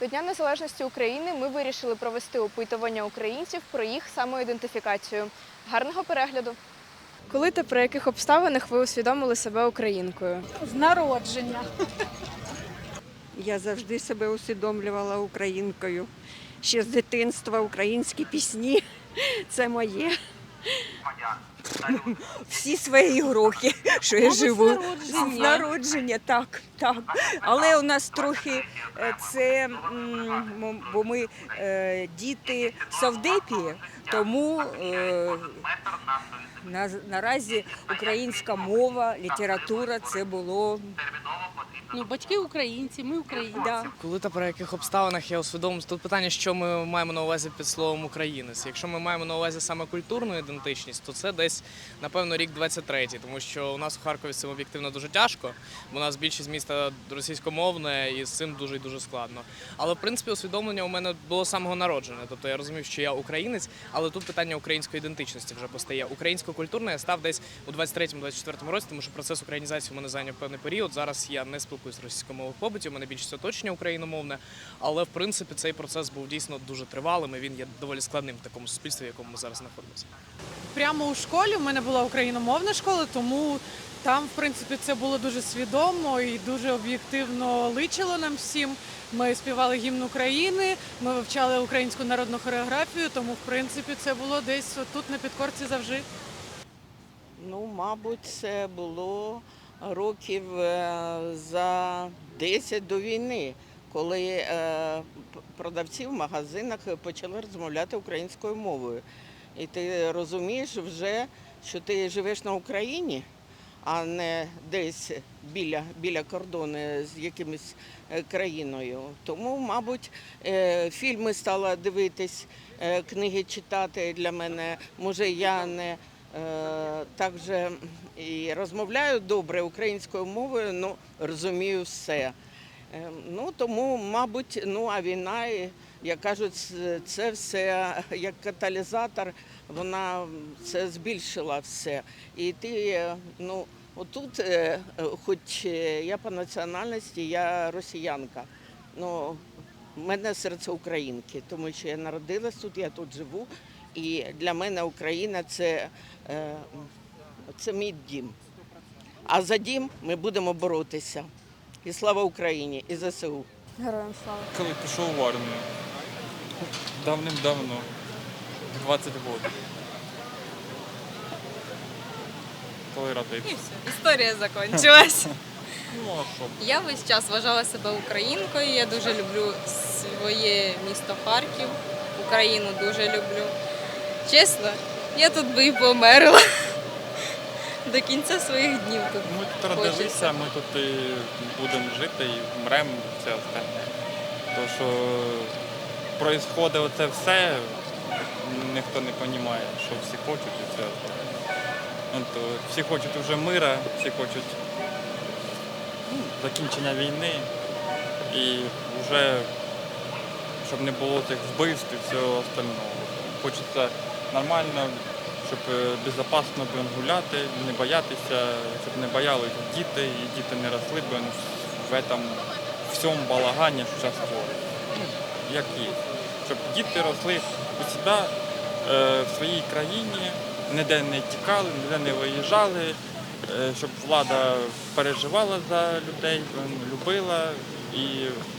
До Дня Незалежності України ми вирішили провести опитування українців про їх самоідентифікацію. Гарного перегляду! Коли та при яких обставинах ви усвідомили себе українкою? З народження. Я завжди себе усвідомлювала українкою. Ще з дитинства українські пісні це моє. Всі свої роки, що я живу з народження, так, так. Але у нас трохи е, це, бо ми е, діти Савдепії, тому е, наразі українська мова, література це було Ну, батьки українці, ми українці. да. Коли та при яких обставинах я усвідомив, тут питання, що ми маємо на увазі під словом українець. Якщо ми маємо на увазі саме культурну ідентичність, то це десь напевно рік 23-й, тому що у нас у Харкові з цим об'єктивно дуже тяжко. бо У нас більшість міста російськомовне і з цим дуже і дуже складно. Але в принципі усвідомлення у мене було самого народження. Тобто я розумів, що я українець, але тут питання української ідентичності вже постає. Українсько-культурне я став десь у 23-24 році, тому що процес українізації у мене зайняв певний період. Зараз я не спілкуюся російською мовою в побуті, у мене більшість оточення україномовне. Але в принципі цей процес був дійсно дуже тривалим. і Він є доволі складним в такому суспільстві, в якому ми зараз знаходимося. Прямо у школі в мене була україномовна школа, тому там, в принципі, це було дуже свідомо і дуже об'єктивно личило нам всім. Ми співали гімн України, ми вивчали українську народну хореографію, тому в принципі це було десь тут на підкорці завжди. Ну, мабуть, це було років е, за 10 до війни, коли е, продавці в магазинах почали розмовляти українською мовою. І ти розумієш вже, що ти живеш на Україні, а не десь біля, біля кордону з якимось е, країною. Тому, мабуть, фільми стала дивитись, книги читати для мене. Може, я не також і розмовляю добре українською мовою, ну розумію все. Е, Ну тому, мабуть, ну а війна, як кажуть, це- все як каталізатор, вона це збільшила все. І ти, е, ну, отут, е, е, хоч е, я по національності, я росіянка. Ну, в мене серце українки, тому що я народилась тут, я тут живу. І для мене Україна це, е, це мій дім. А за дім ми будемо боротися. І слава Україні, і ЗСУ. Героям слава! Коли пішов в армію. Давним-давно. 20 років. Коли родився. Історія закінчилась. Ну а що? Я весь час вважала себе українкою. Я дуже люблю своє місто Харків. Україну дуже люблю. Чесно, я тут би і померла. До кінця своїх днів тут. Ми тут родилися, ми тут і будемо жити, і вмремо, все остальне. То, що происходить оце все, ніхто не розуміє, що всі хочуть і все остальне. Ну, всі хочуть вже мира, всі хочуть ну, закінчення війни і вже щоб не було цих вбивств і всього остального. Хочеться нормально, щоб е, безпечно гуляти, не боятися, щоб не боялись діти, і діти не росли блін, в этом всьому балагані, що зараз творить. Ну, як є. Щоб діти росли у себе е, в своїй країні, ніде не тікали, ніде не виїжджали, е, щоб влада переживала за людей, любила і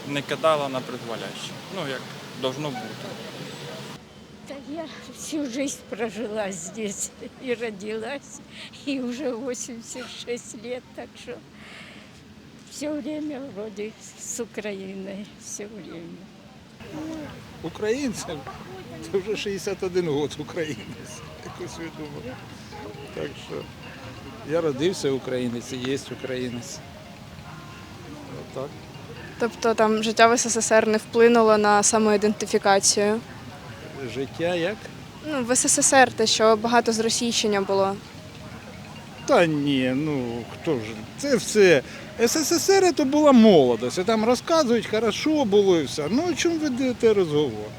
не кидала на призволяще. Ну, як должно бути. Да я всю жизнь прожила здесь и родилась, и уже 86 лет, так что все время вроде с Украиной, все время. Українцем. Це вже 61 год українець. Якось видумав. Так що я родився українець і є українець. Отак. Тобто там життя в СССР не вплинуло на самоідентифікацію. Життя як? Ну, в СССР те, що багато зросійщення було. Та ні, ну хто ж. Це все. СССР це була молодость. І Там розказують, хорошо було і все. Ну о чому ви ведете розговор?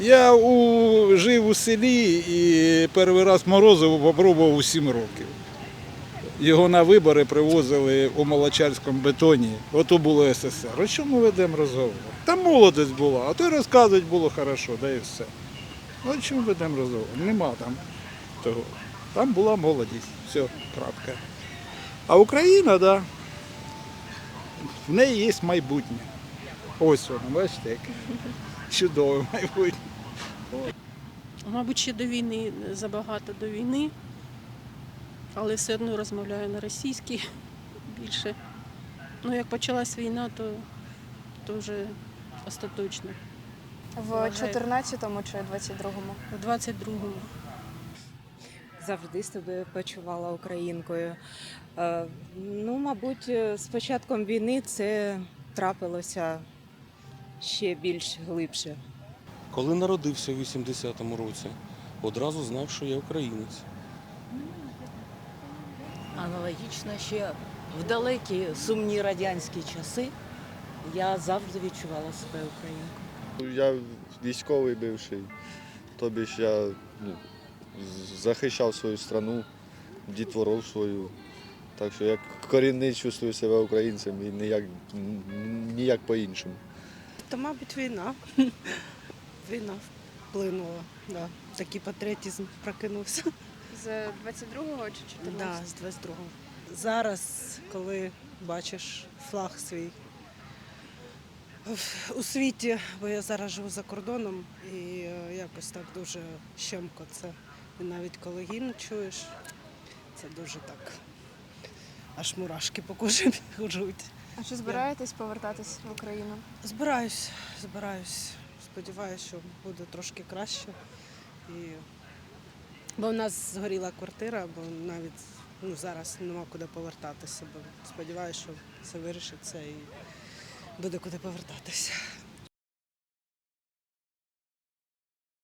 Я у, жив у селі і перший раз морозиво попробував у 7 років. Його на вибори привозили у Молочарському бетоні. Ото було СССР. О чому ведемо розговор? Там молодість була, а то й розказувати було хорошо, да і все. Ну, чому ведемо розговор? Нема там того. Там була молодість. Все, крапка. А Україна. Да, в неї є майбутнє. Ось воно, бачите, яке чудове майбутнє. Мабуть, ще до війни забагато до війни, але все одно розмовляю на російській більше. Ну, як почалась війна, то, то вже остаточно. В Вважаю. 14-му чи 22-му? У 22-му. завжди себе почувала українкою. Е, Ну, мабуть, е, з початком війни це трапилося ще більш глибше. Коли народився в 80-му році, одразу знав, що я українець. Аналогічно ще в далекі сумні радянські часи я завжди відчувала себе українкою. Я військовий бивший, тобі ж я ну, захищав свою страну, дітвору свою. Так що я корінний чувствую себе українцем і ніяк, ніяк по-іншому. Та, мабуть, війна. Війна вплинула. Да. Такий патріотизм прокинувся. З 22-го чи 14-го? Да, з 22-го. Зараз, коли бачиш флаг свій у світі, бо я зараз живу за кордоном, і е, якось так дуже щемко це. І навіть коли гімн чуєш, це дуже так. Аж мурашки по кожі біжуть. А чи збираєтесь повертатись в Україну? Збираюсь, збираюсь. Сподіваюся, що буде трошки краще. І... Бо в нас згоріла квартира, бо навіть ну, зараз нема куди повертатися. Бо сподіваюся, що це вирішиться і буде куди повертатися.